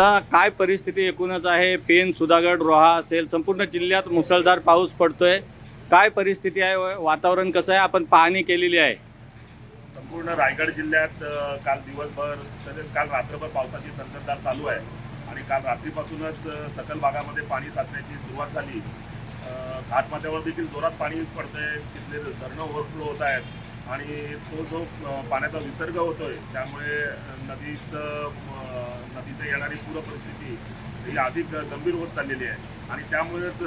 दादा काय परिस्थिती एकूणच आहे? पेन सुधागड रोहा असेल संपूर्ण जिल्ह्यात मुसळधार पाऊस पडतोय. काय परिस्थिती आहे? वातावरण कसं आहे? आपण पाहणी केलेली आहे. संपूर्ण रायगड जिल्ह्यात काल दिवसभर तसेच काल रात्रभर पावसाची संततधार चालू आहे. आणि काल रात्रीपासूनच सखल सकल भागामध्ये पाणी साचण्याची सुरुवात झाली. घाटमाथ्यावर देखील जोरात पाणी पडतंय. तिथले धरणं ओव्हरफ्लो होत आहेत. आणि तो जो पाण्याचा विसर्ग होतोय त्यामुळे नदीचं तिथे येणारी पूर परिस्थिती ही अधिक गंभीर होत चाललेली आहे. आणि त्यामुळेच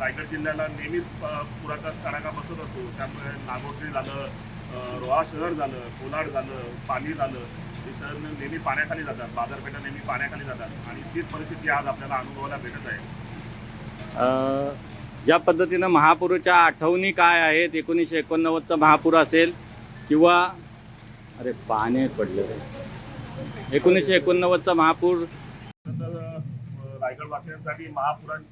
रायगड जिल्ह्याला नेहमीच पुराचा तडाखा बसत असतो. त्यामुळे नागोठणी झालं रोहा शहर झालं कोलाड झालं पाली झालं हे शहर नेहमी पाण्याखाली जातात. बाजारपेठा नेहमी पाण्याखाली जातात. आणि तीच परिस्थिती आज आपल्याला अनुभवायला भेटत आहे. ज्या पद्धतीनं महापूरच्या आठवणी काय आहेत एकोणीसशे एकोणनव्वदचा महापूर असेल किंवा अरे पाणी पडलं. एकोणीसशे एकोणनव्वदचा महापूर. रायगडवासियांसाठी रायगड महापुराण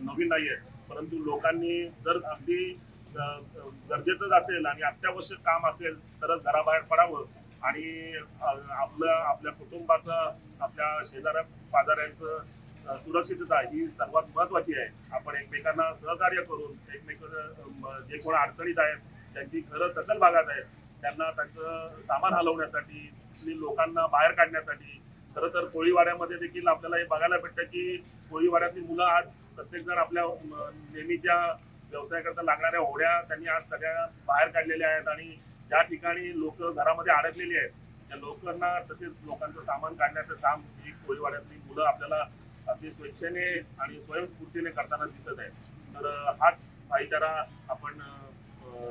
नवीन नाही आहे परंतु लोकांनी जर अगदी गरजेचंच असेल आणि अत्यावश्यक काम असेल तरच घराबाहेर पडावं आणि आपलं आपल्या कुटुंबाचं आपल्या शेजाऱ्या पाजाऱ्यांचं सुरक्षितता ही सर्वात महत्वाची आहे. आपण एकमेकांना सहकार्य करून एकमेक जे कोण अडचणीत आहेत त्यांची घरं सकल भागात आहेत त्यांना त्यांचं सामान हलवण्यासाठी तिथली लोकांना बाहेर काढण्यासाठी. खरं तर कोळीवाड्यामध्ये देखील आपल्याला हे बघायला भेटतं की कोळीवाड्यातली मुलं आज प्रत्येक जण आपल्या नेहमीच्या व्यवसायाकरता लागणाऱ्या होड्या त्यांनी आज सगळ्या बाहेर काढलेल्या आहेत आणि ज्या ठिकाणी लोक घरामध्ये अडकलेली आहेत त्या लोकांना तसेच लोकांचं सामान काढण्याचं काम ही कोळीवाड्यातली मुलं आपल्याला अगदी स्वेच्छेने आणि स्वयंस्फूर्तीने करताना दिसत आहे तर हाच भाईचारा आपण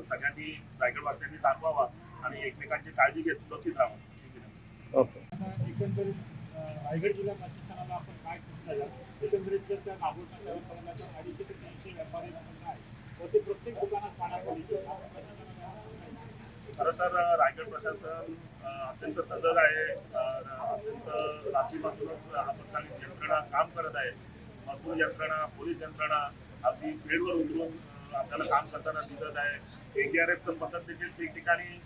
सगळ्यांनी रायगडवासियांनी दाखवावा आणि एकमेकांची काळजी घेत सुरक्षित राहावं. ओके. एकंदरीत रायगड जिल्हा प्रशासनाला आपण काय सूचना द्याल? एकंदरीत जर त्या शहरापर्यंत आपण अडीचशे ते तीनशे व्यापारी लोकांना आहे तर ते प्रत्येक दुकानात प्रशासनाला खरं तर रायगड प्रशासन अत्यंत सजग आहे अत्यंत रात्रीपासूनच आपत्कालीन यंत्रणा काम करत आहे. महसूल यंत्रणा पोलीस यंत्रणा अगदी फील्डवर उतरून आपल्याला काम करताना दिसत आहे. एनडीआरएफचं पथक देखील ठिकठिकाणी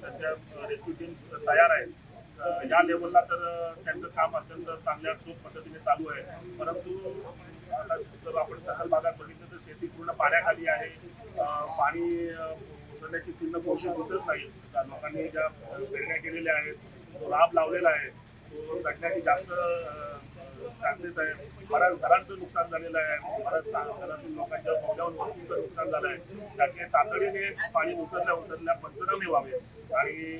त्यांच्या रेस्क्यू टीम्स तयार आहेत. या लेवलला तर त्यांचं काम अत्यंत चांगल्या चोख पद्धतीने चालू आहे. परंतु आता जर आपण सकल भागात बघितलं तर शेती पूर्ण पाण्याखाली आहे. पाणी उसळण्याची चिन्ह कोणती दिसत नाही. लोकांनी ज्या पेरण्या केलेल्या आहेत तो लाभ लावलेला आहे. तो सगळ्यांनी जास्त चान्सेस आहे. बऱ्याच घरांचं नुकसान झालेलं आहे. बऱ्याच घरातील लोकांच्या मौल्यावर वस्तूंचं नुकसान झालं आहे. त्याचे तातडीने पाणी उसरल्या उसरल्या पंचनामे व्हावे. आणि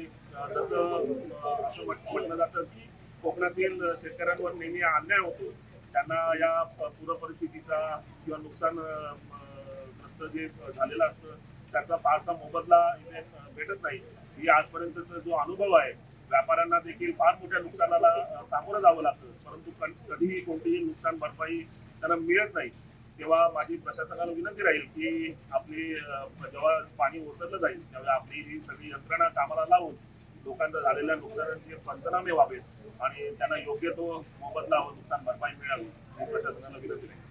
जसं असं म्हटलं जातं की कोकणातील शेतकऱ्यांवर नेहमी अन्याय होतो. त्यांना या प- पूर परिस्थितीचा किंवा नुकसान ग्रस्त जे झालेलं असतं त्याचा फारसा मोबदला इथे भेटत नाही. ही आजपर्यंतचा जो अनुभव आहे व्यापाऱ्यांना देखील फार मोठ्या नुकसानाला सामोरं जावं लागतं. परंतु कधीही कोणतीही नुकसान भरपाई त्यांना मिळत नाही. तेव्हा माझी प्रशासनाला विनंती राहील की आपली जेव्हा पाणी ओसरलं जाईल तेव्हा आपली ही सगळी यंत्रणा कामाला लावून लोकांना झालेल्या नुकसानाचे पंचनामे व्हावेत आणि त्यांना योग्य तो मोबदला व नुकसान भरपाई मिळावी ही प्रशासनाला विनंती राहील.